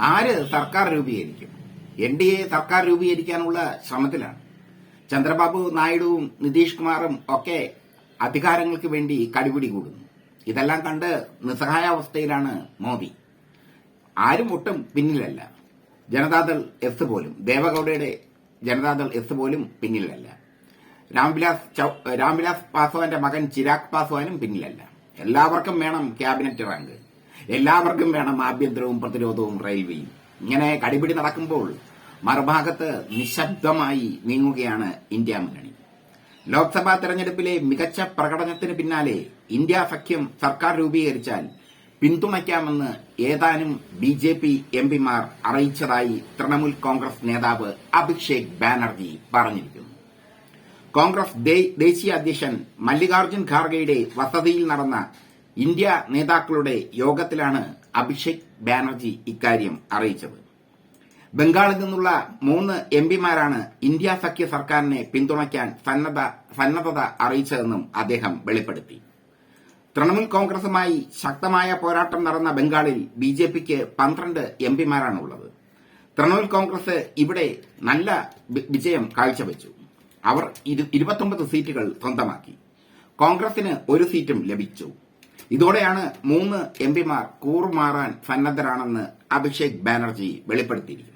ആര് സർക്കാർ രൂപീകരിക്കും? എൻ ഡി എ സർക്കാർ രൂപീകരിക്കാനുള്ള ശ്രമത്തിലാണ്. ചന്ദ്രബാബു നായിഡുവും നിതീഷ് കുമാറും ഒക്കെ അധികാരങ്ങൾക്ക് വേണ്ടി കടിപിടി കൂടുന്നു. ഇതെല്ലാം കണ്ട് നിസ്സഹായാവസ്ഥയിലാണ് മോദി. ആരും ഒട്ടും പിന്നിലല്ല. ജനതാദൾ എസ് പോലും ദേവഗൌഡയുടെ ജനതാദൾ എസ് പോലും പിന്നിലല്ല. രാംവിലാസ് രാംവിലാസ് പാസ്വാന്റെ മകൻ ചിരാഗ് പാസ്വാനും പിന്നിലല്ല. എല്ലാവർക്കും വേണം ക്യാബിനറ്റ് റാങ്ക്. എല്ലാവർക്കും വേണം ആഭ്യന്തരവും പ്രതിരോധവും റെയിൽവേയും. ഇങ്ങനെ കടിപിടി നടക്കുമ്പോൾ മറുഭാഗത്ത് നിശബ്ദമായി നീങ്ങുകയാണ് ഇന്ത്യ മുന്നണി. ലോക്സഭാ തെരഞ്ഞെടുപ്പിലെ മികച്ച പ്രകടനത്തിന് പിന്നാലെ ഇന്ത്യ സഖ്യം സർക്കാർ രൂപീകരിച്ചാൽ പിന്തുണയ്ക്കാമെന്ന് ഏതാനും ബി ജെ പി എംപിമാർ അറിയിച്ചതായി തൃണമൂൽ കോൺഗ്രസ് നേതാവ് അഭിഷേക് ബാനർജി പറഞ്ഞിരിക്കുന്നു. കോൺഗ്രസ് ദേശീയ അധ്യക്ഷൻ മല്ലികാർജുൻ ഖാർഗെയുടെ വസതിയിൽ നടന്ന ഇന്ത്യ നേതാക്കളുടെ യോഗത്തിലാണ് അഭിഷേക് ബാനർജി ഇക്കാര്യം അറിയിച്ചത്. ബംഗാളിൽ നിന്നുള്ള മൂന്ന് എംപിമാരാണ് ഇന്ത്യ സഖ്യ സർക്കാരിനെ പിന്തുണയ്ക്കാൻ സന്നദ്ധ സന്നദ്ധത അറിയിച്ചതെന്നും അദ്ദേഹം വെളിപ്പെടുത്തി. തൃണമൂൽ കോൺഗ്രസുമായി ശക്തമായ പോരാട്ടം നടന്ന ബംഗാളിൽ ബി ജെ പിക്ക് പന്ത്രണ്ട് എംപിമാരാണുള്ളത് തൃണമൂൽ കോൺഗ്രസ് ഇവിടെ നല്ല വിജയം കാഴ്ചവെച്ചു. അവർ ഇരു- ഇരുപത്തൊമ്പത് സീറ്റുകൾ സ്വന്തമാക്കി. കോൺഗ്രസിന് ഒരു സീറ്റും ലഭിച്ചു. ഇതോടെയാണ് മൂന്ന് എം പിമാർ കൂറുമാറാൻ സന്നദ്ധരാണെന്ന് അഭിഷേക് ബാനർജി വെളിപ്പെടുത്തിയിരിക്കുന്നത്.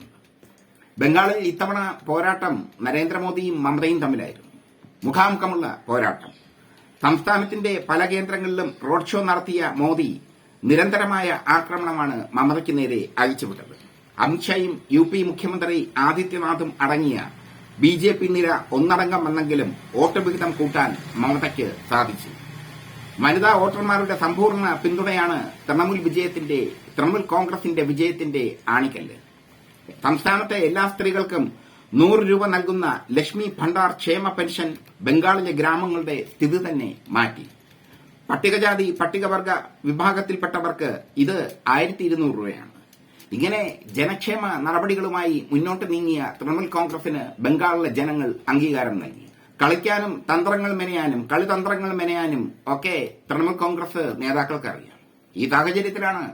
ബംഗാളിൽ ഇത്തവണ പോരാട്ടം നരേന്ദ്രമോദിയും മമതയും തമ്മിലായിരുന്നു. മുഖാമുഖമുള്ള പോരാട്ടം. സംസ്ഥാനത്തിന്റെ പല കേന്ദ്രങ്ങളിലും റോഡ് ഷോ നടത്തിയ മോദി നിരന്തരമായ ആക്രമണമാണ് മമതയ്ക്ക് നേരെ അയച്ചുവിട്ടത് അമിത്ഷായും യു പി മുഖ്യമന്ത്രി ആദിത്യനാഥും അടങ്ങിയ ബി ജെ പി നിര ഒന്നടങ്കം വന്നെങ്കിലും വോട്ട് വിഹിതം കൂട്ടാൻ മമതയ്ക്ക് സാധിച്ചു വനിതാ വോട്ടർമാരുടെ സമ്പൂർണ പിന്തുണയാണ് തൃണമൂൽ വിജയത്തിന്റെ തൃണമൂൽ കോൺഗ്രസിന്റെ വിജയത്തിന്റെ ആണിക്കല്ല്. സംസ്ഥാനത്തെ എല്ലാ സ്ത്രീകൾക്കും നൂറ് രൂപ നൽകുന്ന ലക്ഷ്മി ഭണ്ഡാർ ക്ഷേമ പെൻഷൻ ബംഗാളിലെ ഗ്രാമങ്ങളുടെ സ്ഥിതി തന്നെ മാറ്റി. പട്ടികജാതി പട്ടികവർഗ വിഭാഗത്തിൽപ്പെട്ടവർക്ക് ഇത് ആയിരത്തി ഇരുന്നൂറ് രൂപയാണ്. ഇങ്ങനെ ജനക്ഷേമ നടപടികളുമായി മുന്നോട്ട് നീങ്ങിയ തൃണമൂൽ കോൺഗ്രസിന് ബംഗാളിലെ ജനങ്ങൾ അംഗീകാരം നൽകി. കളിക്കാനും തന്ത്രങ്ങൾ മെനയാനും കളിതന്ത്രങ്ങൾ മെനയാനും ഒക്കെ തൃണമൂൽ കോൺഗ്രസ് നേതാക്കൾക്ക് അറിയാം ഈ സാഹചര്യത്തിലാണ്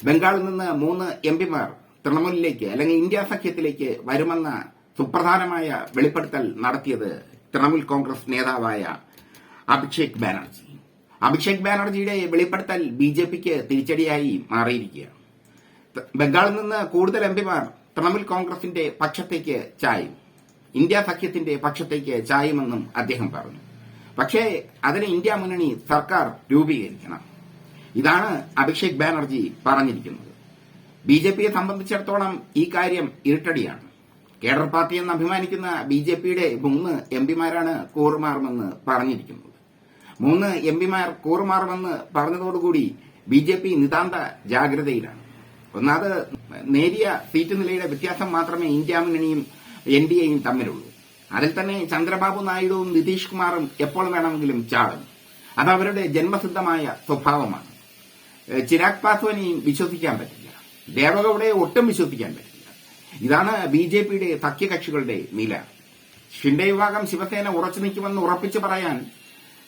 ബംഗാളിൽ നിന്ന് മൂന്ന് എം പിമാർ തൃണമൂലിലേക്ക് അല്ലെങ്കിൽ ഇന്ത്യ സഖ്യത്തിലേക്ക് വരുമെന്ന സുപ്രധാനമായ വെളിപ്പെടുത്തൽ നടത്തിയത് തൃണമൂൽ കോൺഗ്രസ് നേതാവായ അഭിഷേക് ബാനർജി. അഭിഷേക് ബാനർജിയുടെ വെളിപ്പെടുത്തൽ ബി ജെ പിക്ക് തിരിച്ചടിയായി മാറിയിരിക്കുകയാണ്. ബംഗാളിൽ നിന്ന് കൂടുതൽ എം പിമാർ തൃണമൂൽ കോൺഗ്രസിന്റെ പക്ഷത്തേക്ക് ചായും. ഇന്ത്യ സഖ്യത്തിന്റെ പക്ഷത്തേക്ക് ചായുമെന്നും അദ്ദേഹം പറഞ്ഞു. പക്ഷേ അതിന് ഇന്ത്യ മുന്നണി സർക്കാർ രൂപീകരിക്കണം. ഇതാണ് അഭിഷേക് ബാനർജി പറഞ്ഞിരിക്കുന്നത്. ബി ജെ പിയെ സംബന്ധിച്ചിടത്തോളം ഈ കാര്യം ഇരുട്ടടിയാണ്. കേഡർ പാർട്ടി എന്ന് അഭിമാനിക്കുന്ന ബി ജെ പിയുടെ മൂന്ന് എം പിമാരാണ് കൂറുമാറുമെന്ന് പറഞ്ഞിരിക്കുന്നത്. മൂന്ന് എം പിമാർ കൂറുമാറുമെന്ന് പറഞ്ഞതോടുകൂടി ബി ജെ പി നിതാന്ത ജാഗ്രതയിലാണ്. ഒന്നാമത് നേരിയ സീറ്റ് നിലയുടെ വ്യത്യാസം മാത്രമേ ഇന്ത്യ മുന്നണിയും എൻ ഡി എയും തമ്മിലുള്ളൂ. അതിൽ തന്നെ ചന്ദ്രബാബു നായിഡുവും നിതീഷ് കുമാറും എപ്പോൾ വേണമെങ്കിലും ചാടും. അത് അവരുടെ ജന്മസിദ്ധമായ സ്വഭാവമാണ്. ചിരാഗ് പാസ്വാനെയും വിശ്വസിക്കാൻ പറ്റില്ല. ദേവഗൌഡയെ ഒട്ടും വിശ്വസിക്കാൻ പറ്റില്ല. ഇതാണ് ബി ജെ പിയുടെ സഖ്യകക്ഷികളുടെ നില. ഷിൻഡെ വിഭാഗം ശിവസേന ഉറച്ചു നിൽക്കുമെന്ന് ഉറപ്പിച്ചു പറയാൻ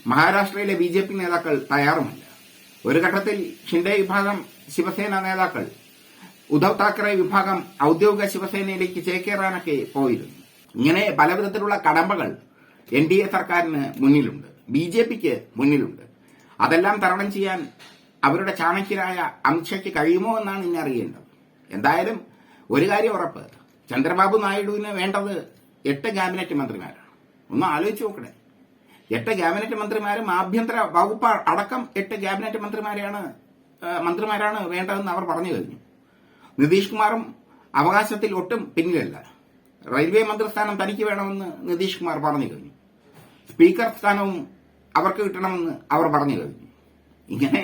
മഹാരാഷ്ട്രയിലെ ബി നേതാക്കൾ തയ്യാറുമല്ല. ഒരു ഘട്ടത്തിൽ ഷിൻഡെ വിഭാഗം ശിവസേന നേതാക്കൾ ഉദ്ധവ് താക്കറെ വിഭാഗം ഔദ്യോഗിക ശിവസേനയിലേക്ക് ചേക്കേറാനൊക്കെ പോയിരുന്നു. ഇങ്ങനെ പലവിധത്തിലുള്ള കടമ്പകൾ എൻ ഡി എ സർക്കാരിന് മുന്നിലുണ്ട്. ബി ജെ പിക്ക് മുന്നിലുണ്ട്. അതെല്ലാം തരണം ചെയ്യാൻ അവരുടെ ചാണക്യരായ അമിത്ഷയ്ക്ക് കഴിയുമോ എന്നാണ് ഇനി അറിയേണ്ടത്. എന്തായാലും ഒരു കാര്യം ഉറപ്പ്. ചന്ദ്രബാബു നായിഡുവിന് വേണ്ടത് എട്ട് ക്യാബിനറ്റ് മന്ത്രിമാരാണ്. ഒന്ന് ആലോചിച്ച് നോക്കണേ. എട്ട് ക്യാബിനറ്റ് മന്ത്രിമാരും ആഭ്യന്തര വകുപ്പ് അടക്കം എട്ട് ക്യാബിനറ്റ് മന്ത്രിമാരെയാണ് മന്ത്രിമാരാണ് വേണ്ടതെന്ന് അവർ പറഞ്ഞു കഴിഞ്ഞു. നിതീഷ് കുമാറും അവകാശത്തിൽ ഒട്ടും പിന്നിലല്ല. റെയിൽവേ മന്ത്രിസ്ഥാനം തനിക്ക് വേണമെന്ന് നിതീഷ് കുമാർ പറഞ്ഞു കഴിഞ്ഞു. സ്പീക്കർ സ്ഥാനവും അവർക്ക് കിട്ടണമെന്ന് അവർ പറഞ്ഞു കഴിഞ്ഞു. ഇങ്ങനെ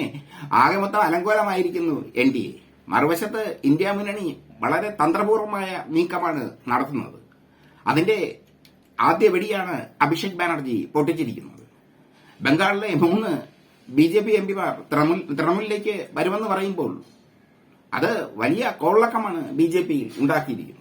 ആകെ മൊത്തം അലങ്കോലമായിരിക്കുന്നു എൻ ഡി എ. മറുവശത്ത് ഇന്ത്യ മുന്നണി വളരെ തന്ത്രപൂർവമായ നീക്കമാണ് നടത്തുന്നത്. അതിന്റെ ആദ്യ വെടിയാണ് അഭിഷേക് ബാനർജി പൊട്ടിച്ചിരിക്കുന്നത്. ബംഗാളിലെ മൂന്ന് ബി ജെ പി എം പിമാർ തൃണമൂലിലേക്ക് വരുമെന്ന് പറയുമ്പോൾ അത് വലിയ കോളക്കമാണ് ബി ജെ പി ഉണ്ടാക്കിയിരിക്കുന്നത്.